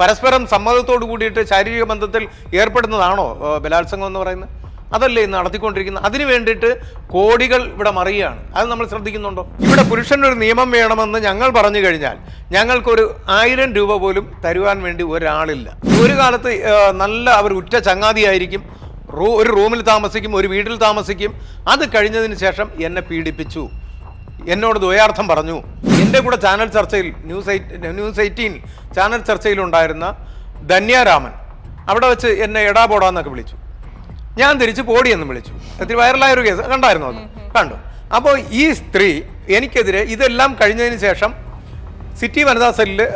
പരസ്പരം സമ്മതത്തോട് കൂടിയിട്ട് ശാരീരിക ബന്ധത്തിൽ ഏർപ്പെടുന്നതാണോ ബലാത്സംഗം എന്ന് പറയുന്നത്? അതല്ലേ ഇന്ന് നടത്തിക്കൊണ്ടിരിക്കുന്നത്. അതിന് വേണ്ടിയിട്ട് കോടികൾ ഇവിടെ മറിയുകയാണ്. അത് നമ്മൾ ശ്രദ്ധിക്കുന്നുണ്ടോ? ഇവിടെ പുരുഷനൊരു നിയമം വേണമെന്ന് ഞങ്ങൾ പറഞ്ഞു കഴിഞ്ഞാൽ ഞങ്ങൾക്കൊരു ആയിരം രൂപ പോലും തരുവാൻ വേണ്ടി ഒരാളില്ല. ഒരു കാലത്ത് നല്ല അവർ ഉറ്റ ചങ്ങാതിയായിരിക്കും. ഒരു റൂമിൽ താമസിക്കും ഒരു വീട്ടിൽ താമസിക്കും. അത് കഴിഞ്ഞതിന് ശേഷം എന്നെ പീഡിപ്പിച്ചു. എന്നോട് ദ്വയാർത്ഥം പറഞ്ഞു. എന്റെ കൂടെ ചാനൽ ചർച്ചയിൽ ന്യൂസ് ന്യൂസ് എയ്റ്റീൻ ചാനൽ ചർച്ചയിലുണ്ടായിരുന്ന ധന്യാരാമൻ അവിടെ വെച്ച് എന്നെ എടാ പോടാന്നൊക്കെ വിളിച്ചു. ഞാൻ തിരിച്ച് പോടിയെന്ന് വിളിച്ചു. ഒത്തിരി വൈറലായ ഒരു കേസ്. കണ്ടായിരുന്നു അത്? കണ്ടു. അപ്പോൾ ഈ സ്ത്രീ എനിക്കെതിരെ ഇതെല്ലാം കഴിഞ്ഞതിന് ശേഷം സിറ്റി വനിതാ സെല്ലിൽ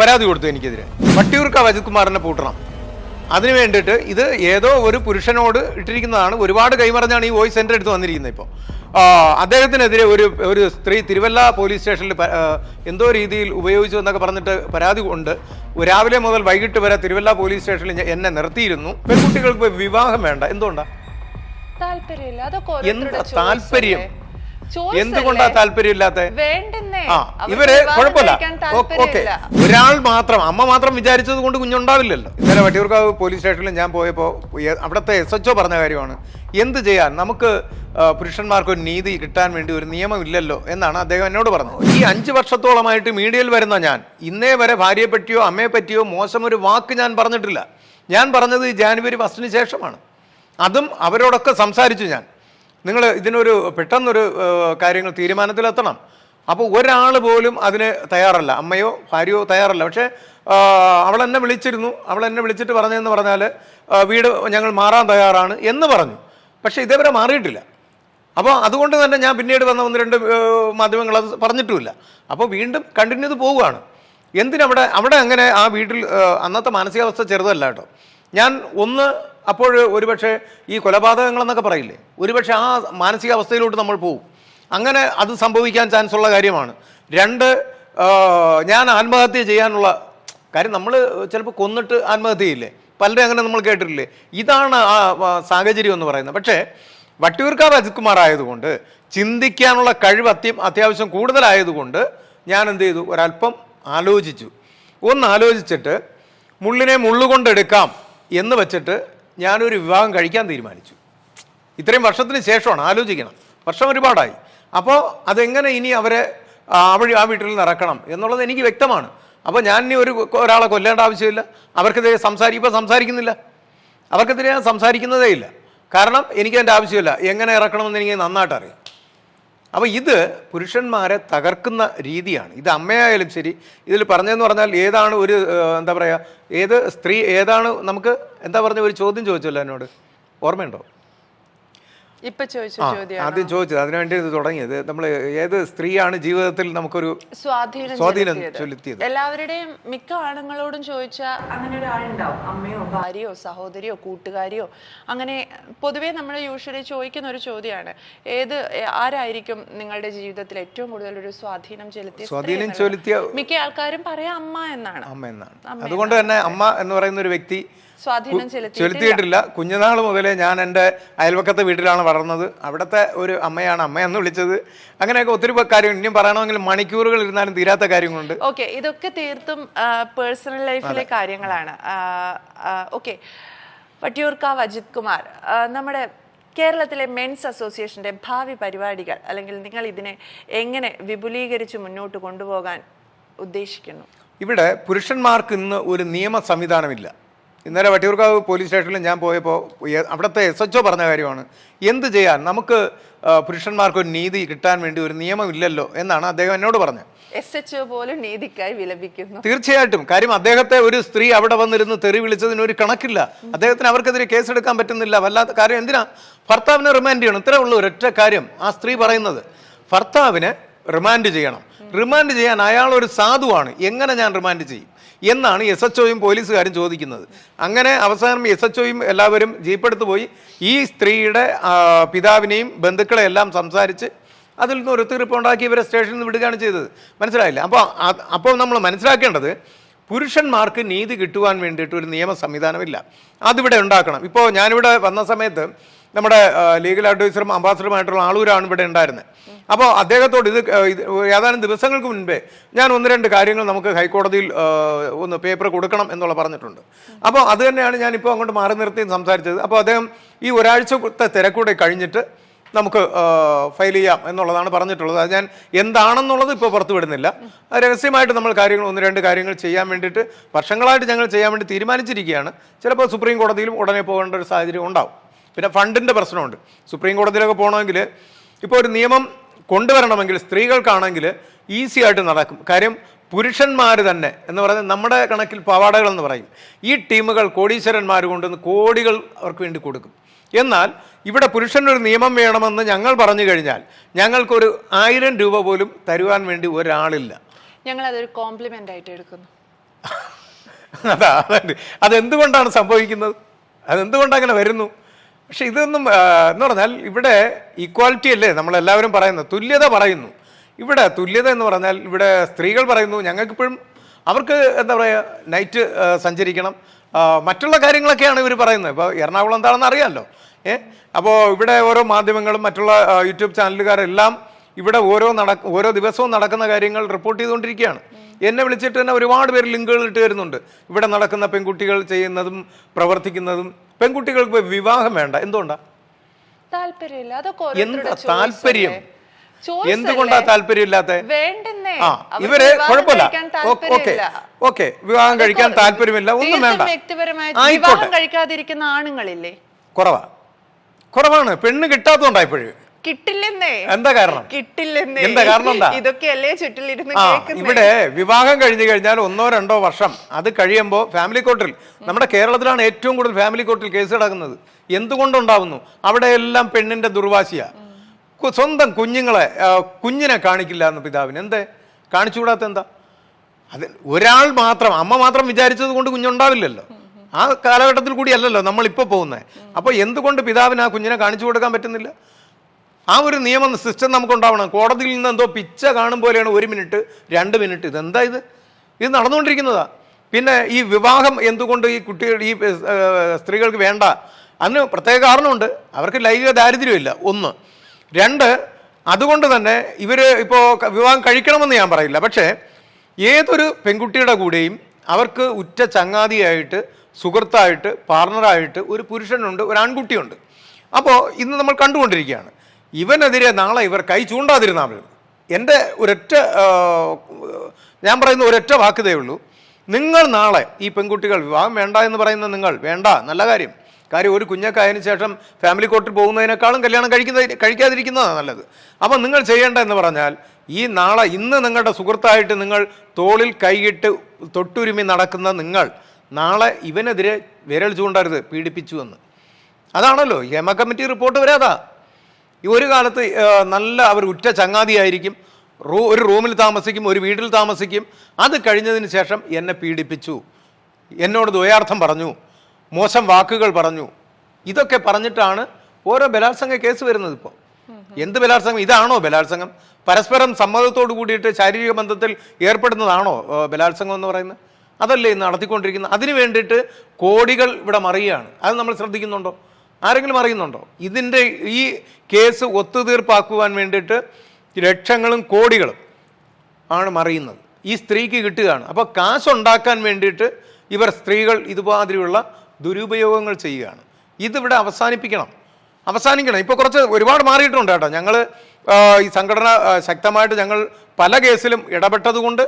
പരാതി കൊടുത്തു എനിക്കെതിരെ. വട്ടിയൂർക്ക അജിത് കുമാറിനെ പൂട്ടണം. അതിന് വേണ്ടിയിട്ട് ഇത് ഏതോ ഒരു പുരുഷനോട് ഇട്ടിരിക്കുന്നതാണ്. ഒരുപാട് കൈമറിഞ്ഞാണ് ഈ വോയിസ് സെന്റർ എടുത്ത് വന്നിരിക്കുന്നത് ഇപ്പോൾ അദ്ദേഹത്തിനെതിരെ ഒരു ഒരു സ്ത്രീ തിരുവല്ല പോലീസ് സ്റ്റേഷനിൽ എന്തോ രീതിയിൽ ഉപയോഗിച്ചു എന്നൊക്കെ പറഞ്ഞിട്ട് പരാതി കൊണ്ട് രാവിലെ മുതൽ വൈകിട്ട് വരെ തിരുവല്ല പോലീസ് സ്റ്റേഷനിൽ എന്നെ നിർത്തിയിരുന്നു. പെൺകുട്ടികൾക്ക് വിവാഹം വേണ്ട. എന്തുകൊണ്ടാ? താല്പര്യം? എന്തുകൊണ്ടാ താല്പര്യം താല്പര്യമില്ലാത്ത? ഇവർ കുഴപ്പമില്ല. ഓക്കെ. ഒരാൾ മാത്രം അമ്മ മാത്രം വിചാരിച്ചത് കൊണ്ട് കുഞ്ഞുണ്ടാവില്ലല്ലോ. ഇന്നലെ വട്ടിയൂർക്കാവ് പോലീസ് സ്റ്റേഷനിൽ ഞാൻ പോയപ്പോൾ അവിടത്തെ എസ് എച്ച് പറഞ്ഞ കാര്യമാണ്. എന്ത് ചെയ്യാൻ? നമുക്ക് പുരുഷന്മാർക്ക് ഒരു നീതി കിട്ടാൻ വേണ്ടി ഒരു നിയമം ഇല്ലല്ലോ എന്നാണ് അദ്ദേഹം എന്നോട് പറഞ്ഞത്. ഈ അഞ്ച് വർഷത്തോളമായിട്ട് മീഡിയയിൽ വരുന്ന ഞാൻ ഇന്നേ വരെ ഭാര്യയെ പറ്റിയോ അമ്മയെ പറ്റിയോ മോശം ഒരു വാക്ക് ഞാൻ പറഞ്ഞിട്ടില്ല. ഞാൻ പറഞ്ഞത് ഈ ജാനുവരി ഫസ്റ്റിന് ശേഷമാണ്. അതും അവരോടൊക്കെ സംസാരിച്ചു ഞാൻ. നിങ്ങൾ ഇതിനൊരു പെട്ടെന്നൊരു കാര്യങ്ങൾ തീരുമാനത്തിലെത്തണം. അപ്പോൾ ഒരാൾ പോലും അതിന് തയ്യാറല്ല. അമ്മയോ ഭാര്യയോ തയ്യാറല്ല. പക്ഷേ അവൾ എന്നെ വിളിച്ചിരുന്നു. അവൾ എന്നെ വിളിച്ചിട്ട് പറഞ്ഞതെന്ന് പറഞ്ഞാൽ വീട് ഞങ്ങൾ മാറാൻ തയ്യാറാണ് എന്ന് പറഞ്ഞു. പക്ഷേ ഇതേവരെ മാറിയിട്ടില്ല. അപ്പോൾ അതുകൊണ്ട് തന്നെ ഞാൻ പിന്നീട് വന്ന ഒന്ന് രണ്ട് മാധ്യമങ്ങൾ അത് പറഞ്ഞിട്ടുമില്ല. അപ്പോൾ വീണ്ടും കണ്ടിന്യൂ ചെയ്ത് പോവുകയാണ്. എന്തിനവിടെ അവിടെ അങ്ങനെ ആ വീട്ടിൽ അന്നത്തെ മാനസികാവസ്ഥ ചെറുതല്ല കേട്ടോ. ഞാൻ ഒന്ന് അപ്പോൾ ഒരുപക്ഷെ ഈ കൊലപാതകങ്ങളെന്നൊക്കെ പറയില്ലേ? ഒരുപക്ഷെ ആ മാനസികാവസ്ഥയിലോട്ട് നമ്മൾ പോകും അങ്ങനെ അത് സംഭവിക്കാൻ ചാൻസ് ഉള്ള കാര്യമാണ്. രണ്ട് ഞാൻ ആത്മഹത്യ ചെയ്യാനുള്ള കാര്യം നമ്മൾ ചിലപ്പോൾ കൊന്നിട്ട് ആത്മഹത്യ ചെയ്യില്ലേ? പലരും അങ്ങനെ നമ്മൾ കേട്ടിട്ടില്ലേ? ഇതാണ് ആ സാഹചര്യം എന്ന് പറയുന്നത്. പക്ഷേ വട്ടിയൂർക്കാവ് അജിത് കുമാർ ആയതുകൊണ്ട് ചിന്തിക്കാനുള്ള കഴിവ് അത്യം അത്യാവശ്യം കൂടുതലായതുകൊണ്ട് ഞാൻ എന്ത് ചെയ്തു? ഒരല്പം ആലോചിച്ചു. ഒന്ന് ആലോചിച്ചിട്ട് മുള്ളിനെ മുള്ളുകൊണ്ടെടുക്കാം എന്ന് വെച്ചിട്ട് ഞാനൊരു വിവാഹം കഴിക്കാൻ തീരുമാനിച്ചു. ഇത്രയും വർഷത്തിന് ശേഷമാണ് ആലോചിക്കണം. വർഷം ഒരുപാടായി. അപ്പോൾ അതെങ്ങനെ ഇനി അവരെ ആ വഴി ആ വീട്ടിൽ നിറക്കണം എന്നുള്ളത് എനിക്ക് വ്യക്തമാണ്. അപ്പോൾ ഞാൻ ഇനി ഒരു ഒരാളെ കൊല്ലേണ്ട ആവശ്യമില്ല. അവർക്കെതിരെ സംസാരിക്കും ഇപ്പോൾ സംസാരിക്കുന്നില്ല. അവർക്കെതിരെ ഞാൻ സംസാരിക്കുന്നതേ ഇല്ല. കാരണം എനിക്ക് എന്റെ ആവശ്യമില്ല. എങ്ങനെ ഇറക്കണമെന്ന് എനിക്ക് നന്നായിട്ട് അറിയാം. അപ്പോൾ ഇത് പുരുഷന്മാരെ തകർക്കുന്ന രീതിയാണ്. ഇത് അമ്മയായാലും ശരി ഇതിൽ പറഞ്ഞതെന്ന് പറഞ്ഞാൽ ഏതാണ് ഒരു എന്താ പറയുക ഏത് സ്ത്രീ ഏതാണ് നമുക്ക് എന്താ പറഞ്ഞ ഒരു ചോദ്യം ചോദിച്ചല്ലോ എന്നോട്? ഓർമ്മയുണ്ടോ? ഇപ്പൊ ചോദിച്ച ചോദ്യം ആദ്യം ചോദിച്ചത്. അതിനുവേണ്ടി ഇത് തുടങ്ങിയത്. നമ്മൾ ഏത് സ്ത്രീയാണ് ജീവിതത്തിൽ നമുക്കൊരു സ്വാധീനം സ്വാധീനം ചെലുത്തിയത്. എല്ലാവരുടെയും മിക്ക ആണുങ്ങളോടും ചോദിച്ചാൽ അങ്ങനെ ഒരാളുണ്ടാവും. അമ്മയോ ഭാര്യയോ സഹോദരിയോ കൂട്ടുകാരിയോ അങ്ങനെ പൊതുവേ നമ്മൾ യൂഷ്വലി ചോദിക്കുന്ന ഒരു ചോദ്യമാണ്. ഏത് ആരായിരിക്കും നിങ്ങളുടെ ജീവിതത്തിൽ ഏറ്റവും കൂടുതൽ ഒരു സ്വാധീനം ചെലുത്തിയ സ്ത്രീ സ്വാധീനം ചൊലുത്തിയ ചെലുത്തിയ മിക്ക ആൾക്കാരും പറയാം അമ്മ എന്നാണ്. അമ്മ എന്നാണ്. അതുകൊണ്ട് തന്നെ അമ്മ എന്ന് പറയുന്ന ഒരു വ്യക്തി സ്വാധീനം ചെലുത്തി ചെലുത്തിയിട്ടില്ല. കുഞ്ഞുനാൾ മുതലേ ഞാൻ എന്റെ അയൽവക്കത്തെ വീട്ടിലാണ് വളർന്നത്. അവിടുത്തെ ഒരു അമ്മയാണ് അമ്മയെന്ന് വിളിച്ചത്. അങ്ങനെയൊക്കെ ഒത്തിരി കാര്യം ഇനിയും പറയണമെങ്കിൽ മണിക്കൂറുകൾ ഇരുന്നാലും തീരാത്ത കാര്യങ്ങളുണ്ട്. ഓക്കെ ഇതൊക്കെ തീർത്തും പേഴ്സണൽ ലൈഫിലെ കാര്യങ്ങളാണ്. ഓക്കെ. വട്ടിയൂർക്കാവ് അജിത് കുമാർ നമ്മുടെ കേരളത്തിലെ മെൻസ് അസോസിയേഷന്റെ ഭാവി പരിപാടികൾ അല്ലെങ്കിൽ നിങ്ങൾ ഇതിനെ എങ്ങനെ വിപുലീകരിച്ച് മുന്നോട്ട് കൊണ്ടുപോകാൻ ഉദ്ദേശിക്കുന്നു? ഇവിടെ പുരുഷന്മാർക്ക് ഇന്ന് ഒരു നിയമ സംവിധാനമില്ല ഇന്നലെ വട്ടിയൂർക്കാവ് പോലീസ് സ്റ്റേഷനിൽ ഞാൻ പോയപ്പോൾ അവിടുത്തെ എസ് എച്ച് പറഞ്ഞ കാര്യമാണ്. എന്ത് ചെയ്യാൻ നമുക്ക് പുരുഷന്മാർക്ക് ഒരു നീതി കിട്ടാൻ വേണ്ടി ഒരു നിയമം ഇല്ലല്ലോ എന്നാണ് അദ്ദേഹം എന്നോട് പറഞ്ഞത്. എസ് എച്ച് പോലും നീതിക്കായി വിലപിക്കുന്നു. തീർച്ചയായിട്ടും. കാര്യം അദ്ദേഹത്തെ ഒരു സ്ത്രീ അവിടെ വന്നിരുന്ന് തെറി വിളിച്ചതിന് ഒരു കണക്കില്ല. അദ്ദേഹത്തിന് അവർക്കെതിരെ കേസെടുക്കാൻ പറ്റുന്നില്ല. വല്ലാത്ത കാര്യം എന്തിനാ? ഭർത്താവിനെ റിമാൻഡ് ചെയ്യണം. ഇത്രേ ഉള്ളൂ. ഒരൊറ്റ കാര്യം. ആ സ്ത്രീ പറയുന്നത് ഭർത്താവിനെ റിമാൻഡ് ചെയ്യണം. റിമാൻഡ് ചെയ്യാൻ അയാൾ ഒരു സാധുവാണ്. എങ്ങനെ ഞാൻ റിമാൻഡ് ചെയ്യും? എന്നാണ് എസ് എച്ച് ഒയും പോലീസുകാരും ചോദിക്കുന്നത്. അങ്ങനെ അവസാനം എസ് എച്ച് ഒയും എല്ലാവരും ജീപ്പെടുത്ത് പോയി. ഈ സ്ത്രീയുടെ പിതാവിനെയും ബന്ധുക്കളെ എല്ലാം സംസാരിച്ച് അതിൽ നിന്ന് ഒരു ഒത്തിരി ഉണ്ടാക്കി ഇവരെ സ്റ്റേഷനിൽ നിന്ന് വിടുകയാണ് ചെയ്തത്. മനസ്സിലായില്ല? അപ്പോൾ അപ്പോൾ നമ്മൾ മനസ്സിലാക്കേണ്ടത് പുരുഷന്മാർക്ക് നീതി കിട്ടുവാൻ വേണ്ടിയിട്ട് ഒരു നിയമ സംവിധാനമില്ല അതിവിടെ ഉണ്ടാക്കണം. ഇപ്പോൾ ഞാനിവിടെ വന്ന സമയത്ത് നമ്മുടെ ലീഗൽ അഡ്വൈസറും അംബാസഡറുമായിട്ടുള്ള ആളൂരാണ് ഇവിടെ ഉണ്ടായിരുന്നത് അപ്പോൾ അദ്ദേഹത്തോട് ഇത് ഏതാനും ദിവസങ്ങൾക്ക് മുൻപേ ഞാൻ ഒന്ന് രണ്ട് കാര്യങ്ങൾ നമുക്ക് ഹൈക്കോടതിയിൽ ഒന്ന് പേപ്പർ കൊടുക്കണം എന്നുള്ള പറഞ്ഞിട്ടുണ്ട്. അപ്പോൾ അത് തന്നെയാണ് ഞാനിപ്പോൾ അങ്ങോട്ട് മാറി നിർത്തി സംസാരിച്ചത്. അപ്പോൾ അദ്ദേഹം ഈ ഒരാഴ്ചത്തെ തിരക്കൂടെ കഴിഞ്ഞിട്ട് നമുക്ക് ഫയൽ ചെയ്യാം എന്നുള്ളതാണ് പറഞ്ഞിട്ടുള്ളത്. അത് ഞാൻ എന്താണെന്നുള്ളത് ഇപ്പോൾ പുറത്തു വിടുന്നില്ല. രഹസ്യമായിട്ട് നമ്മൾ കാര്യങ്ങൾ ഒന്ന് രണ്ട് കാര്യങ്ങൾ ചെയ്യാൻ വേണ്ടിയിട്ട് വർഷങ്ങളായിട്ട് ഞങ്ങൾ ചെയ്യാൻ വേണ്ടി തീരുമാനിച്ചിരിക്കുകയാണ്. ചിലപ്പോൾ സുപ്രീം കോടതിയിലും ഉടനെ പോകേണ്ട ഒരു സാഹചര്യം ഉണ്ടാവും. പിന്നെ ഫണ്ടിന്റെ പ്രശ്നമുണ്ട്. സുപ്രീം കോടതിയിലൊക്കെ പോകണമെങ്കിൽ ഇപ്പോൾ ഒരു നിയമം കൊണ്ടുവരണമെങ്കിൽ സ്ത്രീകൾക്കാണെങ്കിൽ ഈസി ആയിട്ട് നടക്കും. കാര്യം പുരുഷന്മാർ തന്നെ എന്ന് പറയുന്നത് നമ്മുടെ കണക്കിൽ പവാടകൾ എന്ന് പറയും. ഈ ടീമുകൾ കോടീശ്വരന്മാർ കൊണ്ടുവന്ന് കോടികൾ അവർക്ക് വേണ്ടി കൊടുക്കും. എന്നാൽ ഇവിടെ പുരുഷനൊരു നിയമം വേണമെന്ന് ഞങ്ങൾ പറഞ്ഞു കഴിഞ്ഞാൽ ഞങ്ങൾക്കൊരു ആയിരം രൂപ പോലും തരുവാൻ വേണ്ടി ഒരാളില്ല. ഞങ്ങൾ അതൊരു കോംപ്ലിമെന്റ് ആയിട്ട് എടുക്കുന്നു. അതാ അതെ അതെന്തുകൊണ്ടാണ് സംഭവിക്കുന്നത്? അതെന്തുകൊണ്ട് അങ്ങനെ വരുന്നു? പക്ഷെ ഇതൊന്നും എന്ന് പറഞ്ഞാൽ ഇവിടെ ഈക്വാലിറ്റി അല്ലേ നമ്മൾ എല്ലാവരും പറയുന്നത് തുല്യത പറയുന്നു. ഇവിടെ തുല്യത എന്ന് പറഞ്ഞാൽ ഇവിടെ സ്ത്രീകൾ പറയുന്നു ഞങ്ങൾക്കിപ്പോഴും അവർക്ക് എന്താ പറയുക നൈറ്റ് സഞ്ചരിക്കണം. മറ്റുള്ള കാര്യങ്ങളൊക്കെയാണ് ഇവർ പറയുന്നത്. ഇപ്പോൾ എറണാകുളം എന്താണെന്ന് അറിയാമല്ലോ ഏ? അപ്പോൾ ഇവിടെ ഓരോ മാധ്യമങ്ങളും മറ്റുള്ള യൂട്യൂബ് ചാനലുകാരെല്ലാം ഇവിടെ ഓരോ നട ഓരോ ദിവസവും നടക്കുന്ന കാര്യങ്ങൾ റിപ്പോർട്ട് ചെയ്തുകൊണ്ടിരിക്കുകയാണ്. എന്നെ വിളിച്ചിട്ട് തന്നെ ഒരുപാട് പേര് ലിങ്കുകൾ ഇട്ട് വരുന്നുണ്ട് ഇവിടെ നടക്കുന്ന പെൺകുട്ടികൾ ചെയ്യുന്നതും പ്രവർത്തിക്കുന്നതും. പെൺകുട്ടികൾക്ക് വിവാഹം വേണ്ട. എന്തുകൊണ്ടാ? താല്പര്യമില്ല. അതൊക്കെ എന്താ താല്പര്യം? എന്തുകൊണ്ടാ? താല്പര്യമില്ലാത്ത? ആ ഇവർ കുഴപ്പമില്ല. ഓക്കെ. ഓക്കെ. വിവാഹം കഴിക്കാൻ താല്പര്യമില്ല. ഒന്നും വേണ്ട. വ്യക്തിപരമായ വിവാഹം കഴിക്കാതിരിക്കുന്ന ആണുങ്ങളില്ലേ? കുറവാ. കുറവാണ്. പെണ്ണ് കിട്ടാത്തതുകൊണ്ടാ ഇപ്പോഴും. കിട്ടില്ലെന്നേ. എന്താ കാരണം? കിട്ടില്ലെന്നേ. എന്താ കാരണം എന്താ? ഇതൊക്കെയല്ലേ ചുറ്റിലിരുന്ന് ഇവിടെ വിവാഹം കഴിഞ്ഞു കഴിഞ്ഞാൽ ഒന്നോ രണ്ടോ വർഷം അത് കഴിയുമ്പോൾ ഫാമിലി കോർട്ടിൽ നമ്മുടെ കേരളത്തിലാണ് ഏറ്റവും കൂടുതൽ ഫാമിലി കോർട്ടിൽ കേസ് കിടക്കുന്നത് എന്തുകൊണ്ടുണ്ടാവുന്നു? അവിടെ എല്ലാം പെണ്ണിന്റെ ദുർവാശിയാ. സ്വന്തം കുഞ്ഞുങ്ങളെ കുഞ്ഞിനെ കാണിക്കില്ല എന്ന് പിതാവിന്. എന്തേ? കാണിച്ചുകൂടാത്ത എന്താ? അത് ഒരാൾ മാത്രം അമ്മ മാത്രം വിചാരിച്ചത് കൊണ്ട് കുഞ്ഞുണ്ടാവില്ലല്ലോ. ആ കാലഘട്ടത്തിൽ കൂടിയല്ലല്ലോ നമ്മൾ ഇപ്പോൾ പോകുന്നത് അപ്പോൾ എന്തുകൊണ്ട് പിതാവിന് ആ കുഞ്ഞിനെ കാണിച്ചു കൊടുക്കാൻ പറ്റുന്നില്ല? ആ ഒരു നിയമ സിസ്റ്റം നമുക്കുണ്ടാവണം. കോടതിയിൽ നിന്ന് എന്തോ പിച്ച കാണും പോലെയാണ് ഒരു മിനിറ്റ് രണ്ട് മിനിറ്റ്. ഇതെന്താ ഇത്? ഇത് നടന്നുകൊണ്ടിരിക്കുന്നതാ. പിന്നെ ഈ വിവാഹം എന്തുകൊണ്ട് ഈ കുട്ടികൾ ഈ സ്ത്രീകൾക്ക് വേണ്ട? അതിന് പ്രത്യേക കാരണമുണ്ട്. അവർക്ക് ലൈംഗിക ദാരിദ്ര്യമില്ല. ഒന്ന്. രണ്ട് അതുകൊണ്ട് തന്നെ ഇവർ ഇപ്പോൾ വിവാഹം കഴിക്കണമെന്ന് ഞാൻ പറയില്ല. പക്ഷേ ഏതൊരു പെൺകുട്ടിയുടെ കൂടെയും അവർക്ക് ഉറ്റ ചങ്ങാതിയായിട്ട് സുഹൃത്തായിട്ട് പാർട്ണറായിട്ട് ഒരു പുരുഷനുണ്ട് ഒരു ആൺകുട്ടിയുണ്ട്. അപ്പോൾ ഇന്ന് നമ്മൾ കണ്ടുകൊണ്ടിരിക്കുകയാണ്. ഇവനെതിരെ നാളെ ഇവർ കൈ ചൂണ്ടാതിരുന്നാൽ എന്റെ ഒരൊറ്റ ഞാൻ പറയുന്ന ഒരൊറ്റ വാക്കുതേ ഉള്ളൂ. നിങ്ങൾ നാളെ ഈ പെൺകുട്ടികൾ വിവാഹം വേണ്ട എന്ന് പറയുന്ന നിങ്ങൾ വേണ്ട നല്ല കാര്യം. കാര്യം ഒരു കുഞ്ഞൊക്കെ ആയതിനു ശേഷം ഫാമിലി കോർട്ടിൽ പോകുന്നതിനേക്കാളും കല്യാണം കഴിക്കുന്ന കഴിക്കാതിരിക്കുന്നതാണ് നല്ലത്. അപ്പം നിങ്ങൾ ചെയ്യേണ്ട എന്ന് പറഞ്ഞാൽ ഈ നാളെ ഇന്ന് നിങ്ങളുടെ സുഹൃത്തായിട്ട് നിങ്ങൾ തോളിൽ കൈയിട്ട് തൊട്ടുരുമി നടക്കുന്ന നിങ്ങൾ നാളെ ഇവനെതിരെ വിരൽ ചൂണ്ടരുത് പീഡിപ്പിച്ചു എന്ന്. അതാണല്ലോ ഹേമ കമ്മിറ്റി റിപ്പോർട്ട് വരാതാ ഒരു കാലത്ത് നല്ല അവർ ഉറ്റ ചങ്ങാതിയായിരിക്കും. റൂ ഒരു റൂമിൽ താമസിക്കും ഒരു വീട്ടിൽ താമസിക്കും. അത് കഴിഞ്ഞതിന് ശേഷം എന്നെ പീഡിപ്പിച്ചു. എന്നോട് ദ്വയാർത്ഥം പറഞ്ഞു. മോശം വാക്കുകൾ പറഞ്ഞു. ഇതൊക്കെ പറഞ്ഞിട്ടാണ് ഓരോ ബലാത്സംഗ കേസ് വരുന്നത് ഇപ്പോൾ എന്ത് ബലാത്സംഗം? ഇതാണോ ബലാത്സംഗം? പരസ്പരം സമ്മതത്തോട് കൂടിയിട്ട് ശാരീരിക ബന്ധത്തിൽ ഏർപ്പെടുന്നതാണോ ബലാത്സംഗം എന്ന് പറയുന്നത്? അതല്ലേ നടത്തിക്കൊണ്ടിരിക്കുന്നത്. അതിന് വേണ്ടിയിട്ട് കോടികൾ ഇവിടെ മറിയുകയാണ്. അത് നമ്മൾ ശ്രദ്ധിക്കുന്നുണ്ടോ? ആരെങ്കിലും അറിയുന്നുണ്ടോ? ഇതിന്റെ ഈ കേസ് ഒത്തുതീർപ്പാക്കുവാൻ വേണ്ടിയിട്ട് ലക്ഷങ്ങളും കോടികളും ആണ് മറിയുന്നത്. ഈ സ്ത്രീക്ക് കിട്ടുകയാണ്. അപ്പോൾ കാശുണ്ടാക്കാൻ വേണ്ടിയിട്ട് ഇവർ സ്ത്രീകൾ ഇതുമാതിരിയുള്ള ദുരുപയോഗങ്ങൾ ചെയ്യുകയാണ്. ഇതിവിടെ അവസാനിപ്പിക്കണം. അവസാനിക്കണം. ഇപ്പോൾ കുറച്ച് ഒരുപാട് മാറിയിട്ടുണ്ട് കേട്ടോ. ഞങ്ങൾ ഈ സംഘടന ശക്തമായിട്ട് ഞങ്ങൾ പല കേസിലും ഇടപെട്ടതുകൊണ്ട്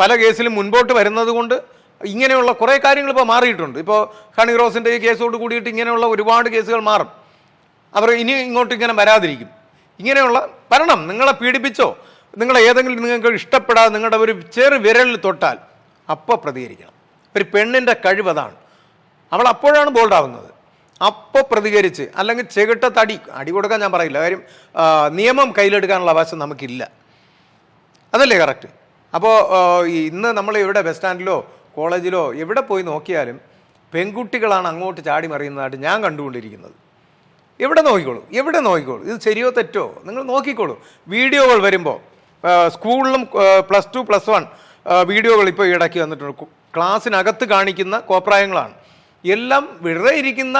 പല കേസിലും മുൻപോട്ട് വരുന്നത് കൊണ്ട് ഇങ്ങനെയുള്ള കുറേ കാര്യങ്ങൾ ഇപ്പോൾ മാറിയിട്ടുണ്ട്. ഇപ്പോൾ ഹണി റോസിന്റെ ഈ കേസോട് കൂടിയിട്ട് ഇങ്ങനെയുള്ള ഒരുപാട് കേസുകൾ മാറും. അവർ ഇനി ഇങ്ങോട്ട് ഇങ്ങനെ വരാതിരിക്കും. ഇങ്ങനെയുള്ള വരണം. നിങ്ങളെ പീഡിപ്പിച്ചോ നിങ്ങളെ ഏതെങ്കിലും നിങ്ങൾക്ക് ഇഷ്ടപ്പെടാതെ നിങ്ങളുടെ ഒരു ചെറു വിരലിൽ തൊട്ടാൽ അപ്പോൾ പ്രതികരിക്കണം. ഒരു പെണ്ണിന്റെ കഴിവ് അതാണ്. അവൾ അപ്പോഴാണ് ബോൾഡാവുന്നത്. അപ്പോൾ പ്രതികരിച്ച് അല്ലെങ്കിൽ ചെകിട്ട തടി അടി കൊടുക്കാൻ ഞാൻ പറയില്ല. കാര്യം നിയമം കയ്യിലെടുക്കാനുള്ള അവകാശം നമുക്കില്ല. അതല്ലേ കറക്റ്റ്? അപ്പോൾ ഇന്ന് നമ്മൾ ഇവിടെ ബസ് സ്റ്റാൻഡിലോ കോളേജിലോ എവിടെ പോയി നോക്കിയാലും പെൺകുട്ടികളാണ് അങ്ങോട്ട് ചാടി മറിയുന്നതായിട്ട് ഞാൻ കണ്ടുകൊണ്ടിരിക്കുന്നത്. എവിടെ നോക്കിക്കോളൂ? എവിടെ നോക്കിക്കോളൂ? ഇത് ശരിയോ തെറ്റോ? നിങ്ങൾ നോക്കിക്കോളൂ. വീഡിയോകൾ വരുമ്പോൾ സ്കൂളിലും പ്ലസ് ടു പ്ലസ് വൺ വീഡിയോകൾ ഇപ്പോൾ ഇടയ്ക്ക് വന്നിട്ടുണ്ട്. ക്ലാസ്സിനകത്ത് കാണിക്കുന്ന കോപ്രായങ്ങളാണ്. എല്ലാം വെറുതെ ഇരിക്കുന്ന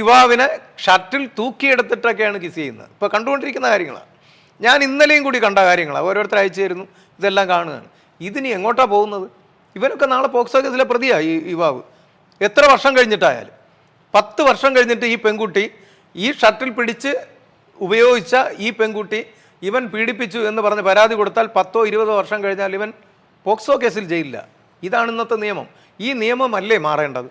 യുവാവിനെ ഷർട്ടിൽ തൂക്കിയെടുത്തിട്ടൊക്കെയാണ് കിസ് ചെയ്യുന്നത്. ഇപ്പോൾ കണ്ടുകൊണ്ടിരിക്കുന്ന കാര്യങ്ങളാണ്. ഞാൻ ഇന്നലെയും കൂടി കണ്ട കാര്യങ്ങളാണ്. ഓരോരുത്തർ അയച്ചു തരുന്നു. ഇതെല്ലാം കാണുകയാണ്. ഇതിനി എങ്ങോട്ടാണ് പോകുന്നത്? ഇവനൊക്കെ നാളെ പോക്സോ കേസിലെ പ്രതിയാണ് ഈ യുവാവ്. എത്ര വർഷം കഴിഞ്ഞിട്ടായാലും. പത്ത് വർഷം കഴിഞ്ഞിട്ട് ഈ പെൺകുട്ടി ഈ ഷട്ടിൽ പിടിച്ച് ഉപയോഗിച്ച ഈ പെൺകുട്ടി ഇവൻ പീഡിപ്പിച്ചു എന്ന് പറഞ്ഞ് പരാതി കൊടുത്താൽ പത്തോ ഇരുപതോ വർഷം കഴിഞ്ഞാൽ ഇവൻ പോക്സോ കേസിൽ ജയിലില്ല. ഇതാണ് ഇന്നത്തെ നിയമം. ഈ നിയമമല്ലേ മാറേണ്ടത്?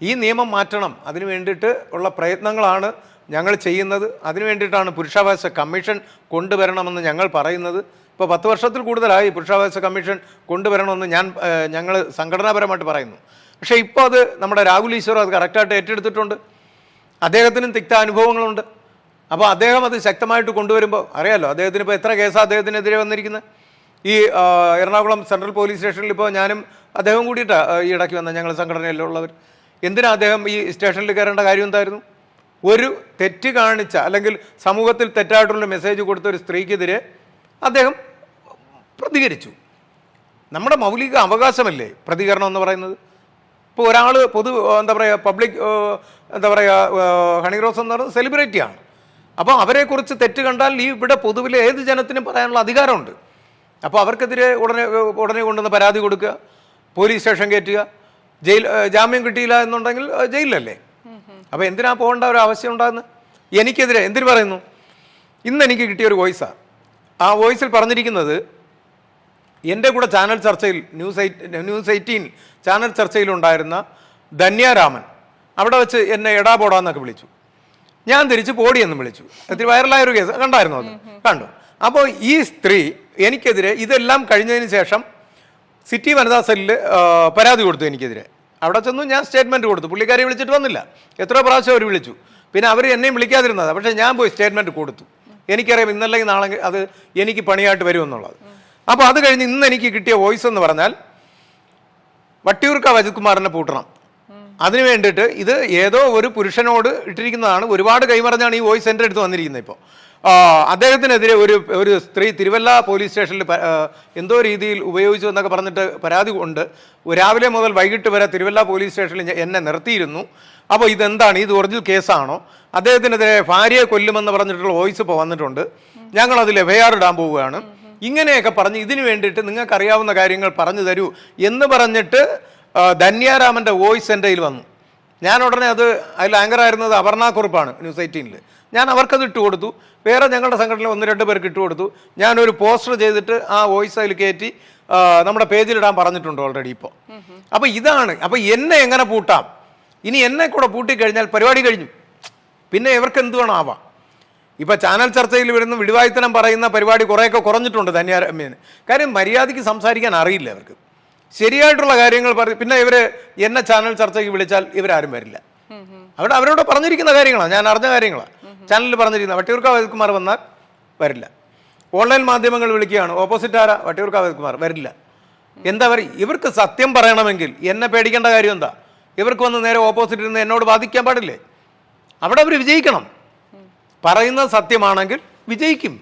ഈ നിയമം മാറ്റണം. അതിനു വേണ്ടിയിട്ട് ഉള്ള പ്രയത്നങ്ങളാണ് ഞങ്ങൾ ചെയ്യുന്നത്. അതിനു വേണ്ടിയിട്ടാണ് പുരുഷാവകാശ കമ്മീഷൻ കൊണ്ടുവരണമെന്ന് ഞങ്ങൾ പറയുന്നത്. ഇപ്പോൾ പത്ത് വർഷത്തിൽ കൂടുതലായി പുരുഷാവകാശ കമ്മീഷൻ കൊണ്ടുവരണമെന്ന് ഞാൻ ഞങ്ങൾ സംഘടനാപരമായിട്ട് പറയുന്നു. പക്ഷേ ഇപ്പോൾ അത് നമ്മുടെ രാഹുൽ ഈശ്വർ അത് കറക്റ്റായിട്ട് ഏറ്റെടുത്തിട്ടുണ്ട്. അദ്ദേഹത്തിനും തിക്ത അനുഭവങ്ങളുണ്ട്. അപ്പോൾ അദ്ദേഹം അത് ശക്തമായിട്ട് കൊണ്ടുവരുമ്പോൾ അറിയാമല്ലോ അദ്ദേഹത്തിന് ഇപ്പോൾ എത്ര കേസാണ് അദ്ദേഹത്തിനെതിരെ വന്നിരിക്കുന്നത് ഈ എറണാകുളം സെൻട്രൽ പോലീസ് സ്റ്റേഷനിൽ ഇപ്പോൾ ഞാനും അദ്ദേഹം കൂടിയിട്ടാണ് ഈ ഇടയ്ക്ക് വന്ന ഞങ്ങൾ സംഘടനയിലുള്ളവർ എന്തിനാ അദ്ദേഹം ഈ സ്റ്റേഷനിൽ കയറേണ്ട കാര്യം എന്തായിരുന്നു? ഒരു തെറ്റ് കാണിച്ച അല്ലെങ്കിൽ സമൂഹത്തിൽ തെറ്റായിട്ടുള്ള മെസ്സേജ് കൊടുത്ത ഒരു സ്ത്രീക്കെതിരെ അദ്ദേഹം പ്രതികരിച്ചു. നമ്മുടെ മൗലിക അവകാശമല്ലേ പ്രതികരണം എന്ന് പറയുന്നത്? ഇപ്പോൾ ഒരാൾ പൊതു എന്താ പറയുക പബ്ലിക് എന്താ പറയുക ഹണിറോസ് എന്ന് പറയുന്നത് സെലിബ്രിറ്റിയാണ്. അപ്പോൾ അവരെക്കുറിച്ച് തെറ്റ് കണ്ടാൽ ഈ ഇവിടെ പൊതുവിലെ ഏത് ജനത്തിനും പറയാനുള്ള അധികാരമുണ്ട്. അപ്പോൾ അവർക്കെതിരെ ഉടനെ ഉടനെ കൊണ്ടുവന്ന് പരാതി കൊടുക്കുക പോലീസ് സ്റ്റേഷൻ കയറ്റുക ജയിൽ ജാമ്യം കിട്ടിയില്ല എന്നുണ്ടെങ്കിൽ ജയിലല്ലേ അപ്പോൾ എന്തിനാ പോകേണ്ട ഒരു ആവശ്യം ഉണ്ടാകുന്നത്? എനിക്കെതിരെ എന്തിനു പറയുന്നു? ഇന്ന് എനിക്ക് കിട്ടിയ ഒരു വോയിസാണ് ആ വോയിസിൽ പറഞ്ഞിരിക്കുന്നത് എന്റെ കൂടെ ചാനൽ ചർച്ചയിൽ news eight news eighteen channel ചർച്ചയിലുണ്ടായിരുന്ന Dhanya Raman. അവിടെ വെച്ച് എന്നെ എടാ പോടാന്നൊക്കെ വിളിച്ചു. ഞാൻ തിരിച്ച് പോടി എന്ന് വിളിച്ചു. ഒത്തിരി വൈറലായ ഒരു കേസ്. കണ്ടായിരുന്നു അത്? കണ്ടു. അപ്പോൾ ഈ സ്ത്രീ എനിക്കെതിരെ ഇതെല്ലാം കഴിഞ്ഞതിന് ശേഷം സിറ്റി വനിതാ സെല്ലിൽ പരാതി കൊടുത്തു എനിക്കെതിരെ. അവിടെ ചെന്നു ഞാൻ സ്റ്റേറ്റ്മെന്റ് കൊടുത്തു. പുള്ളിക്കാരി വിളിച്ചിട്ട് വന്നില്ല. എത്രയോ പ്രാവശ്യം അവർ വിളിച്ചു. പിന്നെ അവർ എന്നെയും വിളിക്കാതിരുന്നത്. പക്ഷേ ഞാൻ പോയി സ്റ്റേറ്റ്മെന്റ് കൊടുത്തു. എനിക്കറിയാം ഇന്നല്ലെങ്കിൽ നാളെ അത് എനിക്ക് പണിയായിട്ട് വരുമെന്നുള്ളത്. അപ്പോൾ അത് കഴിഞ്ഞ് ഇന്ന് എനിക്ക് കിട്ടിയ വോയിസ് എന്ന് പറഞ്ഞാൽ വട്ടിയൂർക്ക അജിത് കുമാറിനെ പൂട്ടണം. അതിനു വേണ്ടിയിട്ട് ഇത് ഏതോ ഒരു പുരുഷനോട് ഇട്ടിരിക്കുന്നതാണ്. ഒരുപാട് കൈമറിഞ്ഞാണ് ഈ വോയിസ് എന്റെ അടുത്ത് വന്നിരിക്കുന്നത് ഇപ്പോൾ അദ്ദേഹത്തിനെതിരെ ഒരു ഒരു സ്ത്രീ തിരുവല്ല പോലീസ് സ്റ്റേഷനിൽ എന്തോ രീതിയിൽ ഉപയോഗിച്ചു എന്നൊക്കെ പറഞ്ഞിട്ട് പരാതി കൊണ്ട് രാവിലെ മുതൽ വൈകിട്ട് വരെ തിരുവല്ല പോലീസ് സ്റ്റേഷനിൽ എന്നെ നിർത്തിയിരുന്നു. അപ്പോൾ ഇതെന്താണ്? ഇത് ഒറിജിനൽ കേസാണോ? അദ്ദേഹത്തിനെതിരെ ഭാര്യയെ കൊല്ലുമെന്ന് പറഞ്ഞിട്ടുള്ള വോയിസ് ഇപ്പോൾ വന്നിട്ടുണ്ട്. ഞങ്ങൾ എഫ്ഐആർ ഇടാൻ പോവുകയാണ്. ഇങ്ങനെയൊക്കെ പറഞ്ഞ് ഇതിനു വേണ്ടിയിട്ട് നിങ്ങൾക്ക് അറിയാവുന്ന കാര്യങ്ങൾ പറഞ്ഞു തരൂ എന്ന് പറഞ്ഞിട്ട് ധന്യാരാമന്റെ വോയിസ് എന്റെ കയ്യിൽ വന്നു. ഞാൻ ഉടനെ അത് അതിൽ ആങ്കറായിരുന്നത് അപർണ കുറുപ്പാണ് ന്യൂസ് എയ്റ്റീനിൽ ഞാൻ അവർക്കത് ഇട്ട് കൊടുത്തു. വേറെ ഞങ്ങളുടെ സംഘടനയിൽ ഒന്ന് രണ്ട് പേർക്ക് ഇട്ട് കൊടുത്തു. ഞാനൊരു പോസ്റ്റർ ചെയ്തിട്ട് ആ വോയിസ് അതിൽ കയറ്റി നമ്മുടെ പേജിലിടാൻ പറഞ്ഞിട്ടുണ്ട് ഓൾറെഡി ഇപ്പോൾ അപ്പോൾ ഇതാണ്. അപ്പോൾ എന്നെ എങ്ങനെ പൂട്ടാം? ഇനി എന്നെ കൂടെ പൂട്ടിക്കഴിഞ്ഞാൽ പരിപാടി കഴിഞ്ഞു. പിന്നെ ഇവർക്ക് എന്ത് വേണം ആവാം? ഇപ്പൊ ചാനൽ ചർച്ചയിൽ വരുന്ന വിടുവായുത്തനം പറയുന്ന പരിപാടി കുറേയൊക്കെ കുറഞ്ഞിട്ടുണ്ട് തന്നെ കാര്യം മര്യാദയ്ക്ക് സംസാരിക്കാൻ അറിയില്ല അവർക്ക് ശരിയായിട്ടുള്ള കാര്യങ്ങൾ പറയും പിന്നെ ഇവർ എന്നെ ചാനൽ ചർച്ചയ്ക്ക് വിളിച്ചാൽ ഇവരാരും വരില്ല. അവിടെ അവരോട് പറഞ്ഞിരിക്കുന്ന കാര്യങ്ങളാണ് ഞാൻ അറിഞ്ഞ കാര്യങ്ങളാണ് ചാനലിൽ പറഞ്ഞിരിക്കുന്ന വട്ടിയൂർക്കാവ് അജിത്കുമാർ വന്നാൽ വരില്ല. ഓൺലൈൻ മാധ്യമങ്ങൾ വിളിക്കുകയാണ് ഓപ്പോസിറ്റ് ആരാ? വട്ടിയൂർക്കാവ് അജിത്കുമാർ വരില്ല. എന്താ പറയുക ഇവർക്ക് സത്യം പറയണമെങ്കിൽ എന്നെ പേടിക്കേണ്ട കാര്യം എന്താ? ഇവർക്ക് വന്ന് നേരെ ഓപ്പോസിറ്റ് ഇരുന്ന് എന്നോട് ബാധിക്കാൻ പാടില്ലേ? അവിടെ അവർ വിജയിക്കണം. പറയുന്നത് സത്യമാണെങ്കിൽ വിജയിക്കും.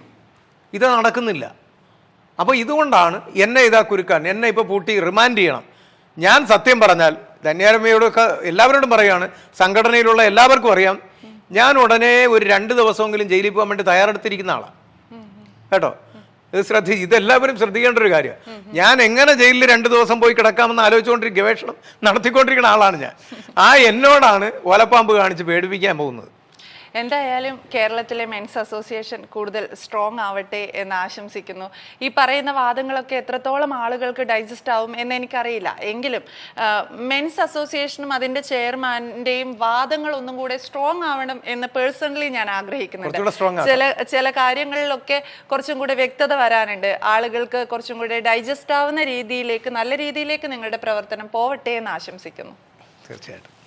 ഇത് നടക്കുന്നില്ല. അപ്പോൾ ഇതുകൊണ്ടാണ് എന്നെ ഇതാ കുരുക്കാൻ എന്നെ ഇപ്പോൾ പൂട്ടി റിമാൻഡ് ചെയ്യണം. ഞാൻ സത്യം പറഞ്ഞാൽ ധന്യാരമ്മയോടൊക്കെ എല്ലാവരോടും പറയുകയാണ് സംഘടനയിലുള്ള എല്ലാവർക്കും അറിയാം ഞാൻ ഉടനെ ഒരു രണ്ട് ദിവസമെങ്കിലും ജയിലിൽ പോകാൻ വേണ്ടി തയ്യാറെടുത്തിരിക്കുന്ന ആളാണ് കേട്ടോ? ഇത് ശ്രദ്ധി ഇതെല്ലാവരും ശ്രദ്ധിക്കേണ്ട ഒരു കാര്യമാണ് ഞാൻ എങ്ങനെ ജയിലിൽ രണ്ട് ദിവസം പോയി കിടക്കാമെന്ന് ആലോചിച്ചുകൊണ്ടിരിക്കും ഗവേഷണം നടത്തിക്കൊണ്ടിരിക്കുന്ന ആളാണ് ഞാൻ. ആ എന്നോടാണ് ഓലപ്പാമ്പ് കാണിച്ച് പേടിപ്പിക്കാൻ പോകുന്നത്. എന്തായാലും കേരളത്തിലെ മെൻസ് അസോസിയേഷൻ കൂടുതൽ സ്ട്രോങ് ആവട്ടെ എന്ന് ആശംസിക്കുന്നു. ഈ പറയുന്ന വാദങ്ങളൊക്കെ എത്രത്തോളം ആളുകൾക്ക് ഡൈജസ്റ്റ് ആവും എന്ന് എനിക്കറിയില്ല. എങ്കിലും മെൻസ് അസോസിയേഷനും അതിന്റെ ചെയർമാന്റെയും വാദങ്ങൾ ഒന്നും കൂടെ സ്ട്രോങ് ആവണം എന്ന് പേഴ്സണലി ഞാൻ ആഗ്രഹിക്കുന്നുണ്ട്. ചില ചില കാര്യങ്ങളിലൊക്കെ കുറച്ചും കൂടെ വ്യക്തത വരാനുണ്ട്. ആളുകൾക്ക് കുറച്ചും കൂടെ ഡൈജസ്റ്റ് ആവുന്ന രീതിയിലേക്ക് നല്ല രീതിയിലേക്ക് നിങ്ങളുടെ പ്രവർത്തനം പോവട്ടെ എന്ന് ആശംസിക്കുന്നു. തീർച്ചയായിട്ടും.